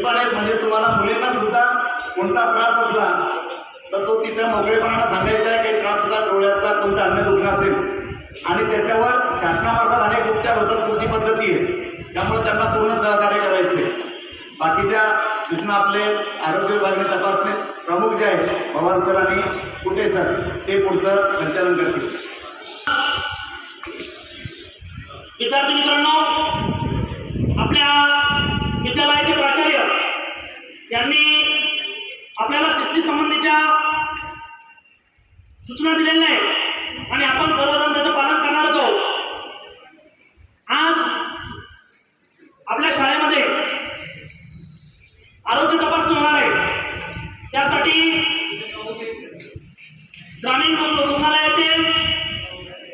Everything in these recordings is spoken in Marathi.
निष्पाळेत म्हणजे तुम्हाला मुलींना सुद्धा कोणता त्रास असला तर तो तिथं मोकळेपणानं सांगायचा आहे काही त्रास होता डोळ्याचा कोणता अन्य दुःख असेल. आणि त्याच्यावर शासनामार्फत अनेक उपचार होतात पुढची पद्धती आहे. त्यामुळे त्यांना पूर्ण सहकार्य करायचे बाकीच्या सूचना आपले आरोग्य विभागाने तपासणे प्रमुख जे आहेत पवार सर आणि कुठे सर ते पुढचं संचालन करतील. विद्यार्थी मित्रांनो आपल्या विद्यालयाचे प्राचार्य यांनी आपल्याला शिस्ती संबंधीच्या सूचना दिलेल्या आहेत आणि आपण सर्वजण त्याचं पालन करणारच आहोत आज आपल्या शाळेमध्ये आरोग्य तपासणी होणार आहे त्यासाठी ग्रामीण रुग्णालयाचे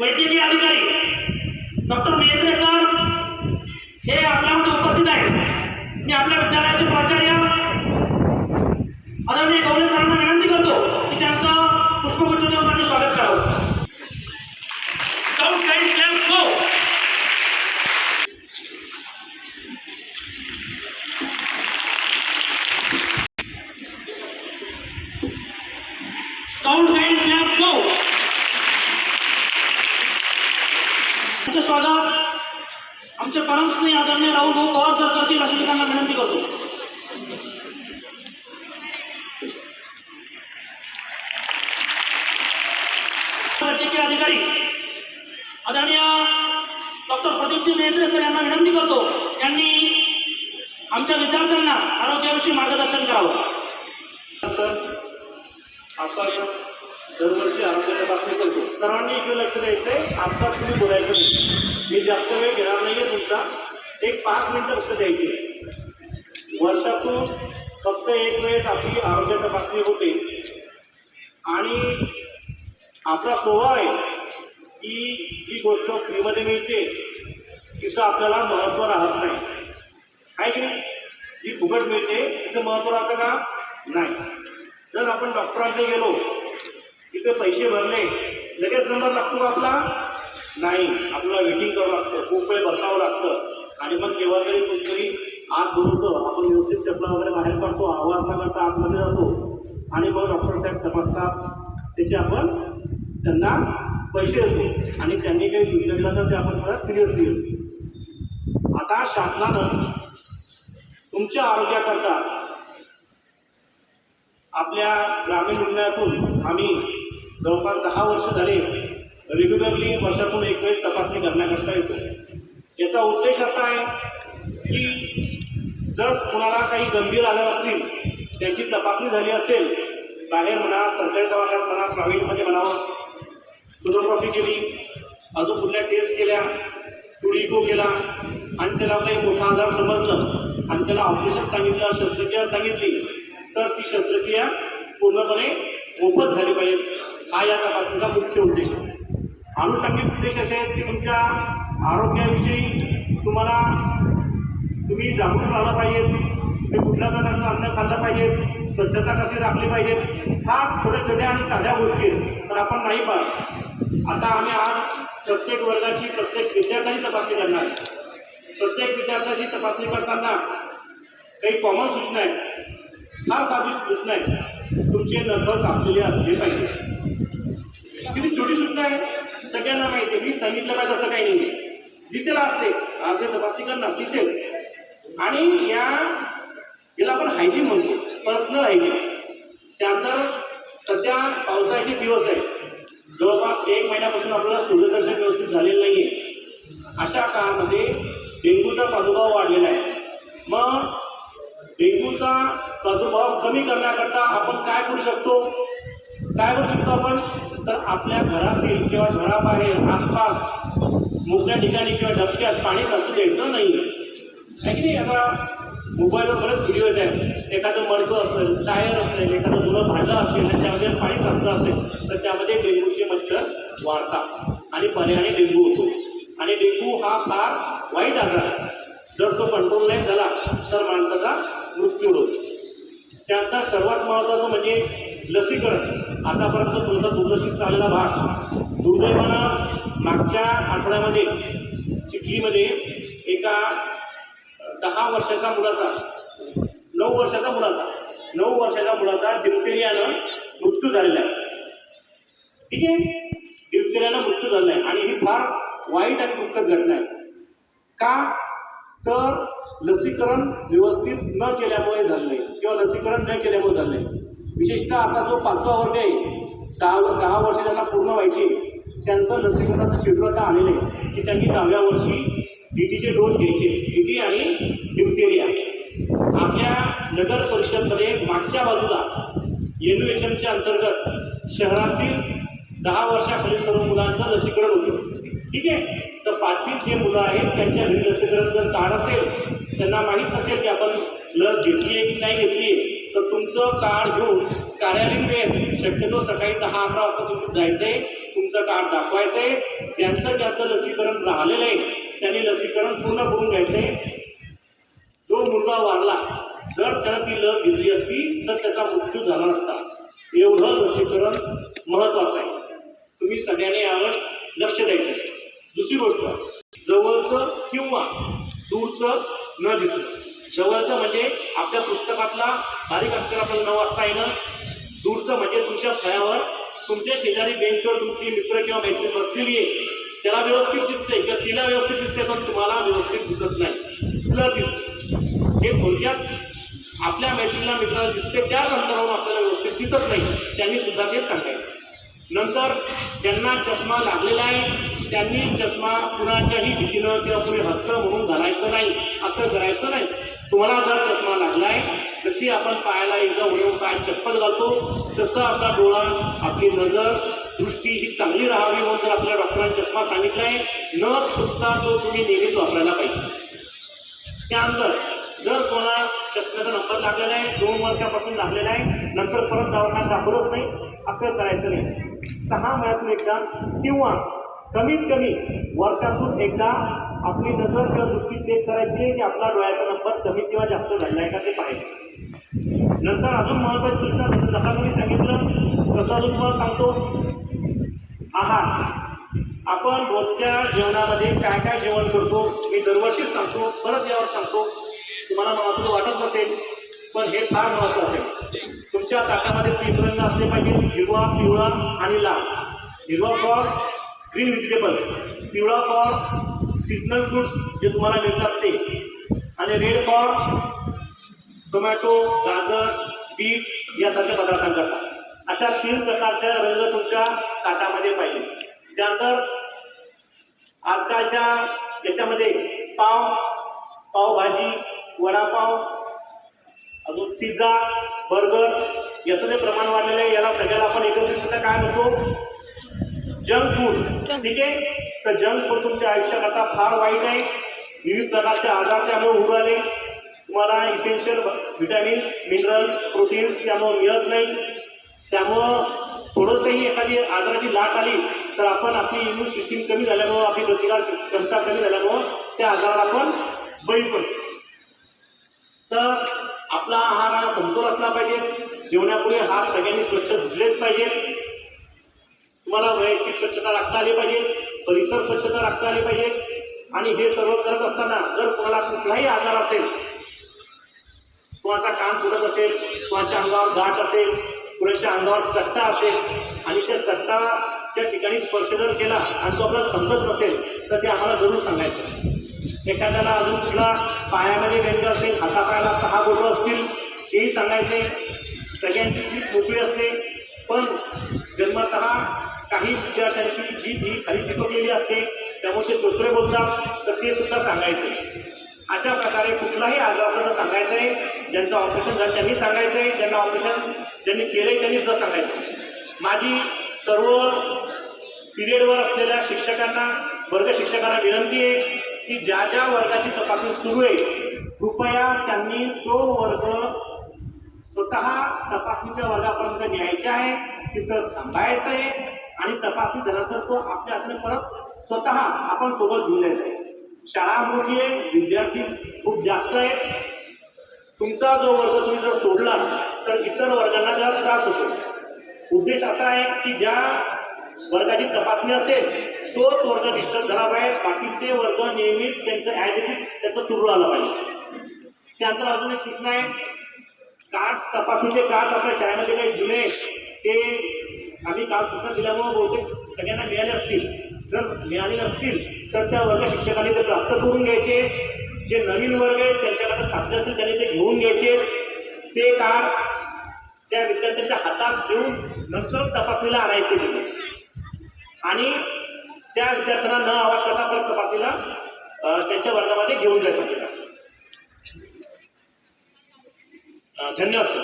वैद्यकीय अधिकारी डॉक्टर मेहत्रे सर हे आपल्यामध्ये उपस्थित आहेत मी आपल्या विद्यालयाचे प्राचार्य आदरणीय गवळे सरांना विनंती करतो की त्यांचं पुष्पगुच्छ देऊन त्यांनी स्वागत करावं. Scout Guide Camp Go! स्वागत. आमचे परमस्नेही आदरणीय राहुल भाऊ पवार सर करतील अशी मी विनंती करतो. वैद्यकीय अधिकारी आदरणीय डॉक्टर प्रदीपजी मेहत्रे सर यांना विनंती करतो यांनी आमच्या विद्यार्थ्यांना आरोग्याविषयी मार्गदर्शन करावं. सर या दरवर्षी आरोग्य तपासणी करतो. सर्वांनी इकडे लक्ष द्यायचं आहे आपसात तुम्ही बोलायचं नाही. मी जास्त वेळ घेणार नाही आहे तुमचा. एक पाच मिनटं फक्त द्यायची. वर्षातून फक्त एक वेळेस आपली आरोग्य तपासणी होते. आणि आपला स्वभाव आहे की जी गोष्ट फ्रीमध्ये मिळते तिचं आपल्याला महत्त्व राहत नाही. आहे की जी फुकट मिळते तिचं महत्त्व राहतं का? नाही. जर आपण डॉक्टरांकडे गेलो तिथे पैसे भरले. लगेच नंबर लागतो का आपला? नाही. आपल्याला वेटिंग करावं लागतं. खूप वेळ बसावं लागतं. आणि मग केव्हा तरी कोणतरी आत बोलतो आपण व्यवस्थित चपला वगैरे बाहेर पडतो. आवाज न करता आतमध्ये जातो. आणि मग डॉक्टर साहेब तपासतात. त्याचे आपण त्यांना पैसे असतो आणि त्यांनी काही सूचना दिला तर ते आपण थोडा सिरियसली घेतो. आता शासनानं तुमच्या आरोग्याकरता आपल्या ग्रामीण रुग्णालयातून आम्ही जवळपास दहा वर्ष झाले रेग्युलरली वर्षातून एक वेळेस तपासणी करण्याकरता येतो. याचा उद्देश असा आहे की जर कुणाला काही गंभीर आजार असतील त्याची तपासणी झाली असेल बाहेर म्हणा सरकारी दवाखान्यात म्हणा प्रायव्हेटमध्ये म्हणावं सोनोग्राफी केली अजून कुठल्या टेस्ट केल्या टुडिको केला आणि त्याला काही मोठा आजार समजलं आणि त्याला ऑपरेशन सांगितलं शस्त्रक्रिया सांगितली तर ती शस्त्रक्रिया पूर्णपणे मोफत झाली पाहिजे. हा या तपासणीचा मुख्य उद्देश आहे. अनुषंगिक उद्देश असे आहेत की तुमच्या आरोग्याविषयी तुम्हाला तुम्ही जागरूक राहिला पाहिजे तुम्ही कुठल्या प्रकारचं अन्न खाल्लं पाहिजे स्वच्छता कशी राखली पाहिजे फार छोट्या छोट्या आणि साध्या गोष्टी आहेत. पण आपण नाही पाहत. आता आम्ही आज प्रत्येक वर्गाची प्रत्येक विद्यार्थ्याची तपासणी करणार प्रत्येक विद्यार्थ्याची तपासणी करताना काही कॉमन सूचना आहेत. फार साधी सूचना आहेत. तुमचे नख कापलेले असले पाहिजे. किती छोटी सूचना आहे? सगळ्यांना माहिती आहे. मी सांगितलं पाहिजे असं काही नाही दिसेल असते. आज तपासणी करणार दिसेल. आणि या याला आपण हायजीन म्हणतो. पर्सनल हायजीन त्यानंतर सध्या पावसाळ्याचे दिवस आहे जवळपास एक महिन्यापासून आपल्याला सूर्यदर्शन व्यवस्थित झालेलं नाही आहे अशा काळामध्ये डेंग्यूचा प्रादुर्भाव वाढलेला आहे. मग डेंग्यूचा प्रादुर्भाव कमी करण्याकरता आपण काय करू शकतो? काय करू शकतो आपण? तर आपल्या घरातील किंवा घराबाहेर आसपास मोठ्या ठिकाणी किंवा डबक्यात पाणी साचू द्यायचं नाही आहे नाही? आता मोबाईलवर बरेच व्हिडिओ येत आहेत. एखादं मडकं असेल टायर असेल एखादं जुनं भांडं असेल आणि त्यामध्ये पाणी साचलं असेल तर त्यामध्ये डेंग्यूचे मच्छर वाढतात आणि पर्यायाने डेंग्यू होतो. आणि डेंग्यू हा फार वाईट आजार आहे. जर तो कंट्रोल नाही झाला तर माणसाचा मृत्यू होतो. त्यानंतर सर्वात महत्त्वाचं म्हणजे लसीकरण. आतापर्यंत तुमचा दुर्लक्षित राहिलेला भाग दुर्दैवानं मागच्या आठवड्यामध्ये चिखलीमध्ये एका दहा वर्षाचा मुलाचा नऊ वर्षाचा मुलाचा नऊ वर्षाच्या मुलाचा डिप्टेरियानं मृत्यू झालेला आहे. ठीक आहे? डिप्टेरियानं मृत्यू झालेला आहे. आणि ही फार वाईट आणि दुःखद घटना आहे. का? तर लसीकरण व्यवस्थित न केल्यामुळे झालं नाही. किंवा लसीकरण न केल्यामुळे झालं नाही. विशेषतः आता जो पाचवा वर्ग आहे दहा दहा वर्ष त्यांना पूर्ण व्हायची त्यांचं लसीकरणाचं चित्र आता आलेलं आहे. की त्यांनी दहाव्या वर्षी डीटीचे डोस घ्यायचे. डीटी आणि डिप्टेरिया आपल्या नगर परिषदमध्ये मागच्या बाजूला एन एच एमच्या अंतर्गत शहरातील दहा वर्षाखालील सर्व मुलांचं लसीकरण होतं. ठीक आहे? तर पाठवीत जे मुलं आहेत त्यांच्या घरी लसीकरण जर कार्ड असेल त्यांना माहीत नसेल की आपण लस घेतली आहे की नाही घेतली आहे तर तुमचं कार्ड घेऊन कार्यालयीन वेळ शक्यतो सकाळी दहा अकरा वाजता तुम्ही जायचं आहे तुमचं कार्ड दाखवायचं आहे ज्यांचं ज्यांचं लसीकरण राहिलेलं आहे त्यांनी लसीकरण पूर्ण करून घ्यायचं आहे जो मुलगा वारला जर त्यानं ती लस घेतली असती तर त्याचा मृत्यू झाला नसता. एवढं लसीकरण महत्वाचं आहे. तुम्ही सगळ्यांनी यावर लक्ष द्यायचं. आहे. दुसरी गोष्ट जवळचं किंवा दूरचं न दिसणं. जवळचं म्हणजे आपल्या पुस्तकातला बारीक अक्षर आपल्याला न वाचता येणं. दूरचं म्हणजे तुमच्या फळ्यावर तुमच्या शेजारी बेंचवर तुमची मित्र किंवा मैत्रीण बसलेली आहे. त्याला व्यवस्थित दिसते किंवा तिला व्यवस्थित दिसते पण तुम्हाला व्यवस्थित दिसत नाही. तुला दिसते हे थोडक्यात आपल्या मैत्रिणीला मित्राला दिसते त्याच अंतरावरून आपल्याला व्यवस्थित दिसत नाही. त्यांनी सुद्धा ते सांगायचं. नंतर ज्यांना चष्मा लागलेला आहे त्यांनी चष्मा कुणाच्याही भीतीनं किंवा कुणी हस्त म्हणून घालायचं नाही असं करायचं नाही. तुम्हाला जर चष्मा लागलाय जशी आपण पायाला एकदा वळून पाय चप्पल घालतो तसं आपला डोळा आपली नजर दृष्टी ही चांगली राहावी म्हणून जर आपल्या डॉक्टरांनी चष्मा सांगितलाय न चुकता तो तुम्ही नेहमीच वापरायला पाहिजे. त्यानंतर जर कोणा चष्म्याचा नंबर लागलेला आहे दोन वर्षापासून लागलेला आहे नंतर परत दवाखान्यात दाखवलंच नाही असं करायचं नाही. सहा महिन्यातून एकदा किंवा कमीत कमी वर्षातून एकदा आपली नजर किंवा दृष्टी चेक करायची आहे की आपला डोळ्याचा नंबर कमी किंवा जास्त झाला आहे का ते पाहायचं. नंतर अजून महत्त्वाची सूचना जसं जसा मी सांगितलं तसं अजून तुम्हाला सांगतो. आहार. आपण रोजच्या जेवणामध्ये काय काय जेवण करतो मी दरवर्षीच सांगतो परत यावर सांगतो. तुम्हाला मनातून वाटत नसेल पण हे फार महत्त्वाचं आहे. तुमच्या ताटामध्ये तीन रंग असले पाहिजेत. हिरवा पिवळा आणि लाल. हिरवा फॉर ग्रीन व्हेजिटेबल्स पिवळा फॉर सीजनल फ्रुट्स जे तुम्हाला मिळतात ते. आणि रेड फॉर टोमॅटो गाजर बीट यासारख्या पदार्थांकरता. अशा तीन प्रकारच्या रंग तुमच्या ताटामध्ये पाहिजे त्यानंतर आजकालच्या याच्यामध्ये पाव पावभाजी वडापाव अजून पिझ्झा बर्गर याचं जे प्रमाण वाढलेलं आहे याला सगळ्याला आपण एकत्रितरित्या काय म्हणतो? जंक फूड ठीक आहे? तर जंक फूड तुमच्या आयुष्यात आता फार वाईट आहे. विविध प्रकारचे आजार त्यामुळे होऊ राहिले तुम्हाला इसेन्शियल व्हिटॅमिन्स मिनरल्स प्रोटीन्स त्यामुळं मिळत नाही. त्यामुळं थोडंसंही एखादी आजाराची लाट आली तर आपण आपली इम्युन सिस्टीम कमी झाल्यामुळं आपली प्रतिकार क्षमता कमी झाल्यामुळं त्या आजाराला आपण बळी पडतो. तर आपला आहार हा समतोल असला पाहिजे. जेवणापुढे हात सगळ्यांनी स्वच्छ धुतलेच पाहिजेत तुम्हाला वैयक्तिक स्वच्छता राखता आली पाहिजे. परिसर स्वच्छता राखता आली पाहिजे. आणि हे सर्व करत असताना जर कोणाला कुठलाही आजार असेल कुणाचा कान फुटत असेल कुणाच्या अंगावर गाठ असेल कुणाच्या अंगावर चट्टा असेल आणि त्या चट्टाच्या ठिकाणी स्पर्श जर केला आणि तो आपल्याला समजत नसेल तर ते आम्हाला जरूर सांगायचं. एखाद्याला अजून कुठला पायामध्ये व्यंग असेल हातापायाला सहा बोटं असतील हेही सांगायचे. सगळ्यांची जीभ मोकळी असते. पण जन्मत काही विद्यार्थ्यांची जीभ ही खाली चिकवलेली असते. त्यामुळे ते तोत्रे बोलतात तर ते सुद्धा सांगायचे. अशा प्रकारे कुठलाही आजार सुद्धा सांगायचं. आहे ज्यांचं ऑपरेशन झालं त्यांनी सांगायचं. आहे ज्यांना ऑपरेशन ज्यांनी केलं आहे त्यांनी सुद्धा सांगायचं. माझी सर्व पिरियडवर असलेल्या शिक्षकांना वर्ग शिक्षकांना विनंती आहे की ज्या ज्या वर्गाची तपासणी सुरू आहे कृपया त्यांनी तो वर्ग स्वतः तपासणीच्या वर्गापर्यंत न्यायचा आहे तिथं थांबायचं आहे आणि तपासणी झाल्यानंतर तो आपल्या हाताने परत स्वतः आपण सोबत घेऊन द्यायचा आहे. शाळा मोठी आहे विद्यार्थी खूप जास्त आहेत. तुमचा जो वर्ग तुम्ही जर सोडला तर इतर वर्गांना जरा त्रास होतो. उद्देश असा आहे की ज्या वर्गाची तपासणी असेल तोच वर्ग डिस्टर्ब झाला पाहिजे. बाकीचे वर्ग नियमित त्यांचं ॲज इट इज त्याचं सुरू आलं पाहिजे. त्यानंतर अजून एक सूचना आहे. कार्ड्स तपासणीचे कार्ड्स आपल्या शाळेमध्ये काही जुने ते आम्ही काल सूचना दिल्यामुळे बहुतेक सगळ्यांना मिळाले असतील. जर मिळाले नसतील तर त्या वर्ग शिक्षकांनी ते प्राप्त करून घ्यायचे. जे नवीन वर्ग आहेत त्यांच्याकडे छापले असेल त्यांनी ते घेऊन घ्यायचे. ते कार्ड त्या विद्यार्थ्यांच्या हातात देऊन नंतर तपासणीला आणायचे आणि त्या विद्यार्थ्यांना न आवाज करता परत तपासणीला त्यांच्या वर्गामध्ये घेऊन जायचं धन्यवाद सर.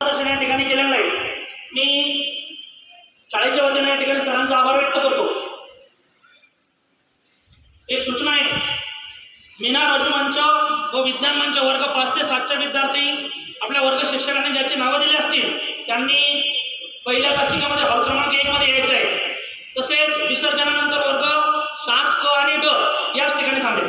या ठिकाणी केलेलं आहे. मी शाळेच्या वतीने या ठिकाणी सरांचा आभार व्यक्त करतो. एक सूचना आहे. मीना राजू मंच व विज्ञान मंच वर्ग पाच ते सातच्या विद्यार्थी आपल्या वर्ग शिक्षकांनी ज्याची नावं दिली असतील त्यांनी पहिल्या तासिकामध्ये हॉल क्रमांक एकमध्ये यायचं आहे. तसेच विसर्जनानंतर वर्ग सात क आणि ड याच ठिकाणी थांबेल.